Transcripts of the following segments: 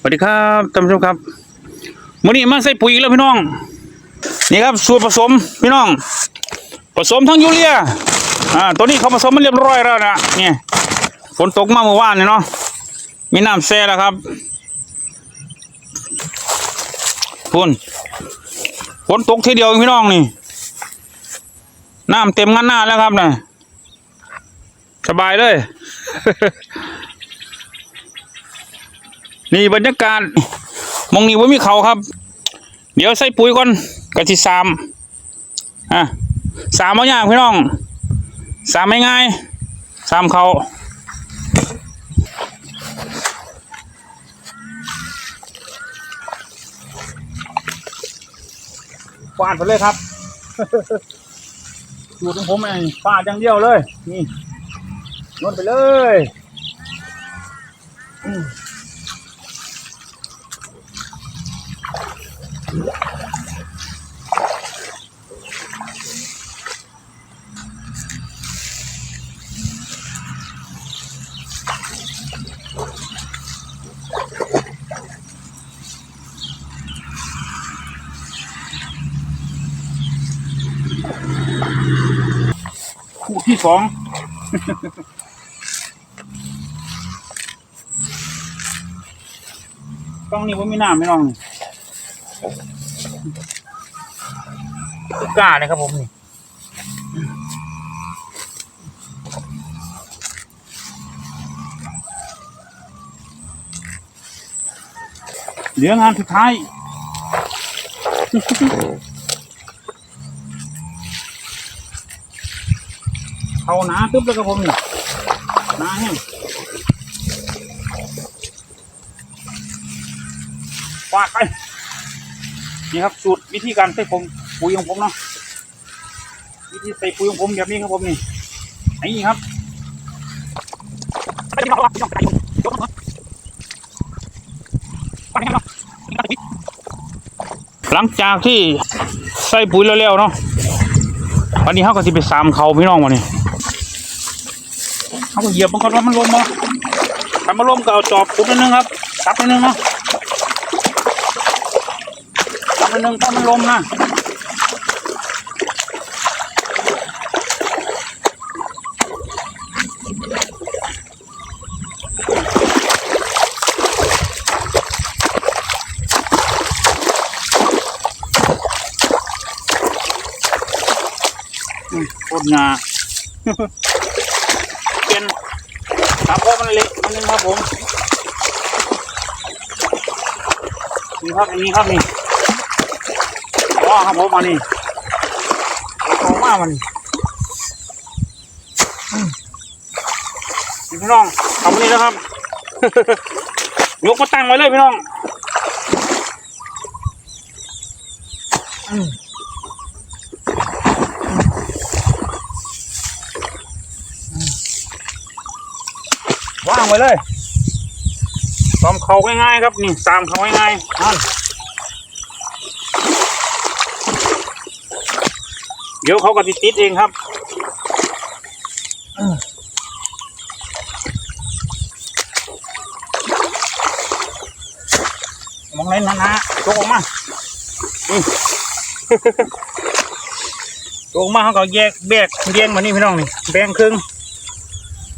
สวัสดีครับท่านผู้ชมครับวันนี้มาใส่ปุ๋ยแล้วพี่น้อง นี่ครับส่วนผสมพี่น้อง ผสมทั้งยูเรียอ่าตัวนี้เขาผสมมันเรียบร้อยแล้วนะเนี่ยฝนตกมาเมื่อวานเนี่ยเนาะมีน้ำแซ่แล้วครับพุ่นฝนตกทีเดียวพี่น้องนี่น้ำเต็มงันหน้าแล้วครับนะสบายเลย นี่บรรยากาศมองนี่ว่ามีเขาครับ เดี๋ยวใส่ปุ๋ยก่อนกะทิสามอะสามเอาอย่างพี่น้องสามไม่ง่ายสามเขาฟาดไปเลยครับอยู่ตรงผมเองฟาดอย่างเดียวเลย นี่นวดไปเลย คู่ที่สองกล้องนี้ว่ามีน้ำไม่น้อง กล้าเลยครับผมนี่เหลืองานสุดท้ายเขาหนาตึ๊บแล้วครับผมนี่หนาแห้งฟาดไป นี่ครับสูตรวิธีการใส่ผม ปุ๋ยของผมเนาะวิธีใส่ปุ๋ยของผมแบบนี้ครับผมนี่นี่ครับหลังจากที่ใส่ปุ๋ยแล้วๆเนาะวันนี้เขาก็สิไปสามเขาพี่น้องวันนี้เขาก็เหยียบมันก่อนว่ามันลมมาถ้ามันลมก็เอาจอบปุ๊บนิดนึงครับซับนิดนึงเนาะซับนิดนึงถ้ามันลมนะ โคตรงาเป็นตาพ่อมันเล็กนิดนึงครับผมนี่ครับอันนี้ครับนี่อ๋อครับผมมานี่ของมามันอืมนี่พี่น้องทำนี่นะครับ ยกมาตั้งไว้เลยพี่น้อง อืม วางไว้เลยตอมเขาง่ายๆครับนี่ตามเขาง่ายๆนั่นเดี๋ยวเขาก็ติดติดเองครับอมองเล่นนะนะโจกออกมาอืมโจกออกมาเขาก็แยกแบกแยงมานี่พี่น้องนี่แบ่งครึ่ง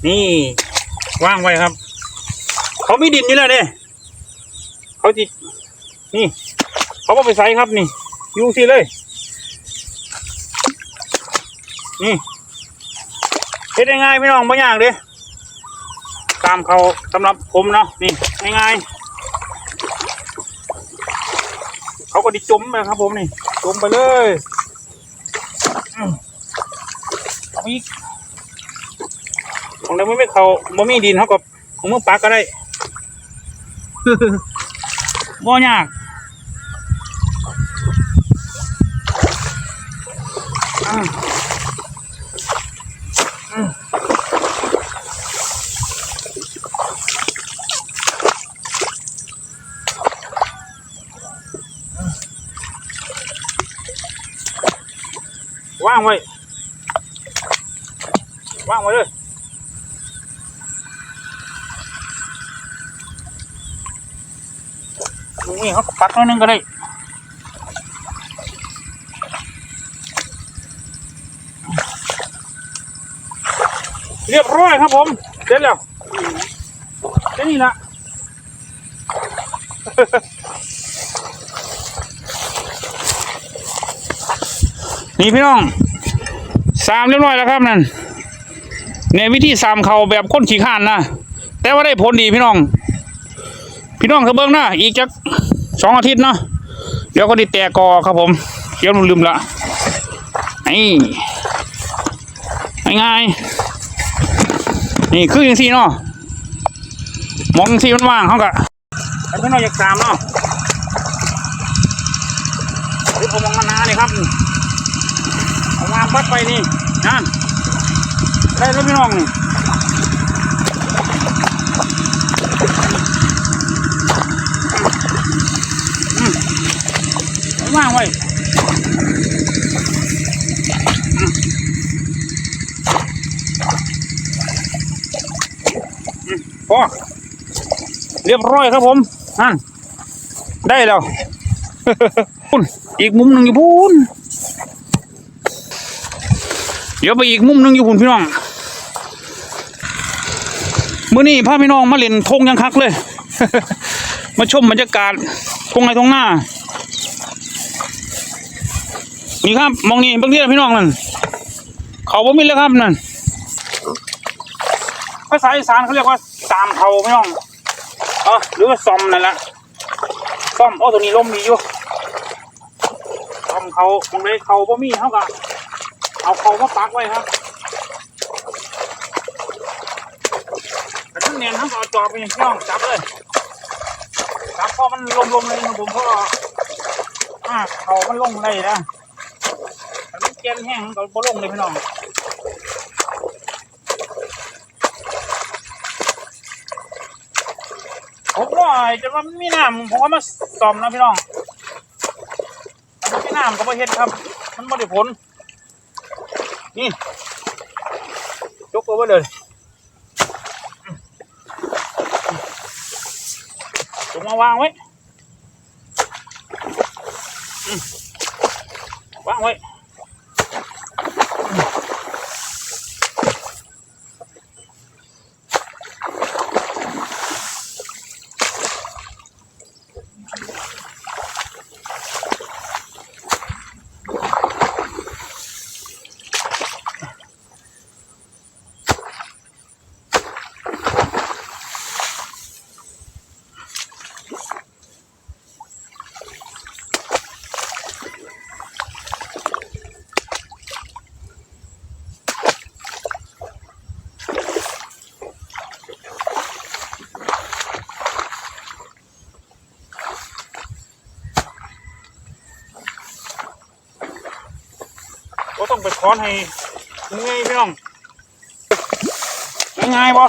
นี่ ว่างไว้ครับ เขามีดินนี่แหละเนี่ยเขาจินี่ เขาก็ไปใส่ครับนี่อยูสิเลย นี่เฮ็ดง่ายๆพี่น้องไม่ยากเลยตามเขาสำหรับผมเนาะนี่ง่ายๆเขาก็ดิจมไปครับ ผมนี่จมไปเลยเอาอีก ของเราไม่เขาบ่มีดินเขาก็ของมึงปักก็ได้บ่ยากอ่าอืมว่างไว้ว่างไว้เลย นี่เขาปักนิดนึงก็ได้เรียบร้อยครับผมเสร็จแล้วแค่นี้ละนี่พี่น้องสามเรียบร้อยแล้วครับนั่นในวิธีสามเขาแบบคนขี้ข้านนะแต่ว่าได้ผลดีพี่น้อง พี่น้องเขาเบิ้งนะอีกจักสองอาทิตย์เนาะเดี๋ยวก็ด้แตกกอครับผม เดี๋ยวลืมละนี่ง่ายๆนี่คืออย่างสี่เนาะมองสี่มันว่างเขากะไอ้พี่น้องอยากสามเนาะเดี๋ยผมมองมานาเลยครับเอาวางปัดไปนี่นั่นได้แล้วพี่น้องนี่อืมเอา วางไว้อืมอืมพอเรียบร้อยครับผมนั่นได้แล้วพุ่นอีกมุมหนึ่งอยู่พุ่นเดี๋ยวไปอีกมุมหนึ่งอยู่คุณพี่น้องมื้อนี้พาพี่น้องมาเล่นทงยังคักเลย มาชมบรรยากาศทงในทงหน้า นี่ครับมองนี่เบางทีพี่น้องนั่นเขาบ่มีแล้วครับนั่นภาษาอีสานเขาเรียกว่าสามเขาพี่น้องเออหรือว่าซอมนั่นแหละซอมโอ้ตัวนี้ลมดีอยู่ซอมเขาตรงไหนเขาบ่มีเขาก็เอาเขามาปักไว้ครับแต่ทั้งเนียนทั้งเอาจอบไปอย่างที่น้องจับเลยจับพอมันลมๆเลยครับผมเพราะว่าอ่าเขามันลงได้นะ แกนแห้งมันก็บ่ลงเลยพี่น้องผมว่าจะว่ามันมีน้ำผมก็มาซ่อมนะพี่น้องมันมีน้ำก็บ่เฮ็ดครับ มันบ่ได้ผล นี่ยกเอาไว้เลยจงมาวางไว้วางไว้ ก็ต้องไปค้อนให้ง่ายพี่น้องง่ายๆบ่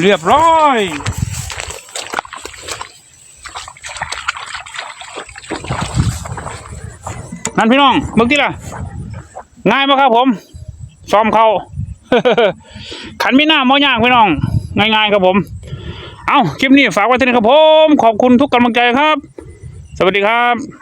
เรียบร้อยนั่นพี่น้องมื่อกี้ล่ะ ง่ายไหมครับผมซ้อมเขาขันไม่น่าม่ยากพี่น้อง ง่ายๆครับผม เอาคลิปนี้ฝากไว้ที่นี่ครับผม ขอบคุณทุกกำลังใจครับ สวัสดีครับ